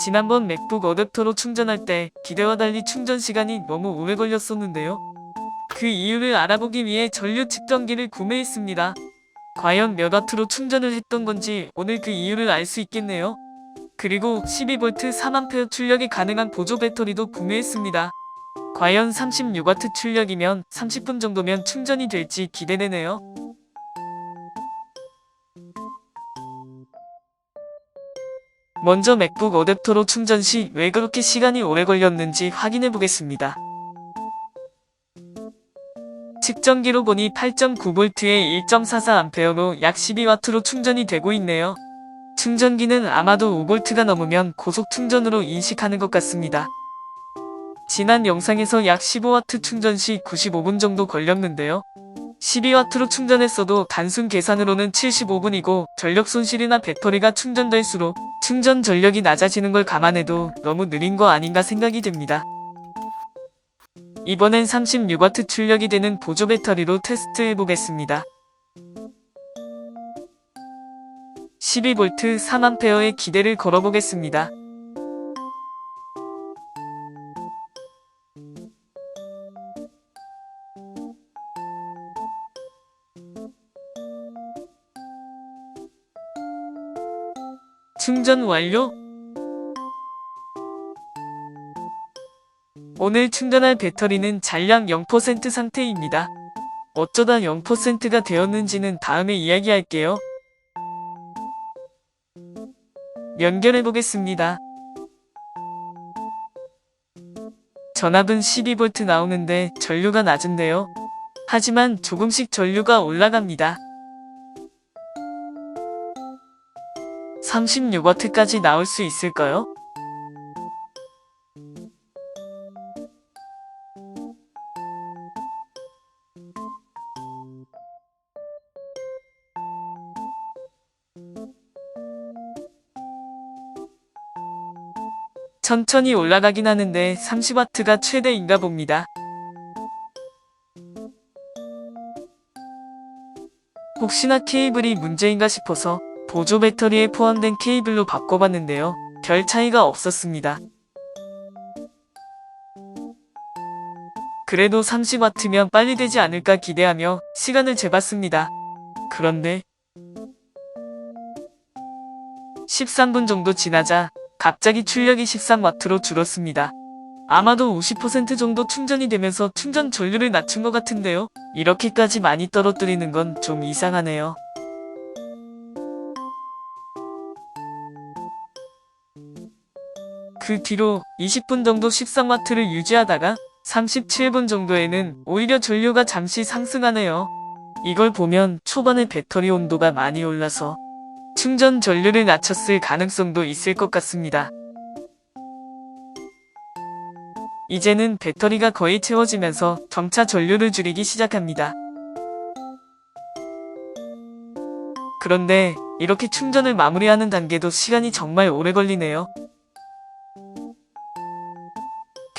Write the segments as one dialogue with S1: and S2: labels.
S1: 지난번 맥북 어댑터로 충전할 때 기대와 달리 충전 시간이 너무 오래 걸렸었는데요. 그 이유를 알아보기 위해 전류 측정기를 구매했습니다. 과연 몇 와트로 충전을 했던 건지 오늘 그 이유를 알 수 있겠네요. 그리고 12V 3A 출력이 가능한 보조 배터리도 구매했습니다. 과연 36W 출력이면 30분 정도면 충전이 될지 기대되네요. 먼저 맥북 어댑터로 충전 시 왜 그렇게 시간이 오래 걸렸는지 확인해 보겠습니다. 측정기로 보니 8.9V에 1.44A로 약 12W로 충전이 되고 있네요. 충전기는 아마도 5V가 넘으면 고속 충전으로 인식하는 것 같습니다. 지난 영상에서 약 15W 충전 시 95분 정도 걸렸는데요. 12W로 충전했어도 단순 계산으로는 75분이고 전력 손실이나 배터리가 충전될수록 충전 전력이 낮아지는 걸 감안해도 너무 느린 거 아닌가 생각이 듭니다. 이번엔 36W 출력이 되는 보조 배터리로 테스트해 보겠습니다. 12V 3A의 기대를 걸어보겠습니다. 충전 완료. 오늘 충전할 배터리는 잔량 0% 상태입니다. 어쩌다 0%가 되었는지는 다음에 이야기할게요. 연결해 보겠습니다. 전압은 12V 나오는데 전류가 낮은데요. 하지만 조금씩 전류가 올라갑니다. 36W까지 나올 수 있을까요? 천천히 올라가긴 하는데 30W가 최대인가 봅니다. 혹시나 케이블이 문제인가 싶어서 보조 배터리에 포함된 케이블로 바꿔봤는데요. 별 차이가 없었습니다. 그래도 30W면 빨리 되지 않을까 기대하며 시간을 재봤습니다. 그런데 13분 정도 지나자 갑자기 출력이 13W로 줄었습니다. 아마도 50% 정도 충전이 되면서 충전 전류를 낮춘 것 같은데요. 이렇게까지 많이 떨어뜨리는 건 좀 이상하네요. 그 뒤로 20분 정도 13W를 유지하다가 37분 정도에는 오히려 전류가 잠시 상승하네요. 이걸 보면 초반에 배터리 온도가 많이 올라서 충전 전류를 낮췄을 가능성도 있을 것 같습니다. 이제는 배터리가 거의 채워지면서 점차 전류를 줄이기 시작합니다. 그런데 이렇게 충전을 마무리하는 단계도 시간이 정말 오래 걸리네요.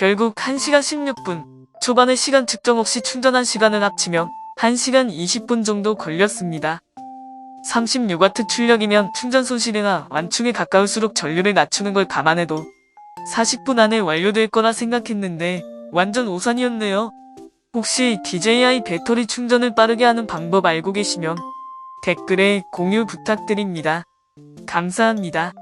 S1: 결국 1시간 16분, 초반에 시간 측정 없이 충전한 시간을 합치면 1시간 20분 정도 걸렸습니다. 36W 출력이면 충전 손실이나 완충에 가까울수록 전류를 낮추는 걸 감안해도 40분 안에 완료될 거라 생각했는데 완전 오산이었네요. 혹시 DJI 배터리 충전을 빠르게 하는 방법 알고 계시면 댓글에 공유 부탁드립니다. 감사합니다.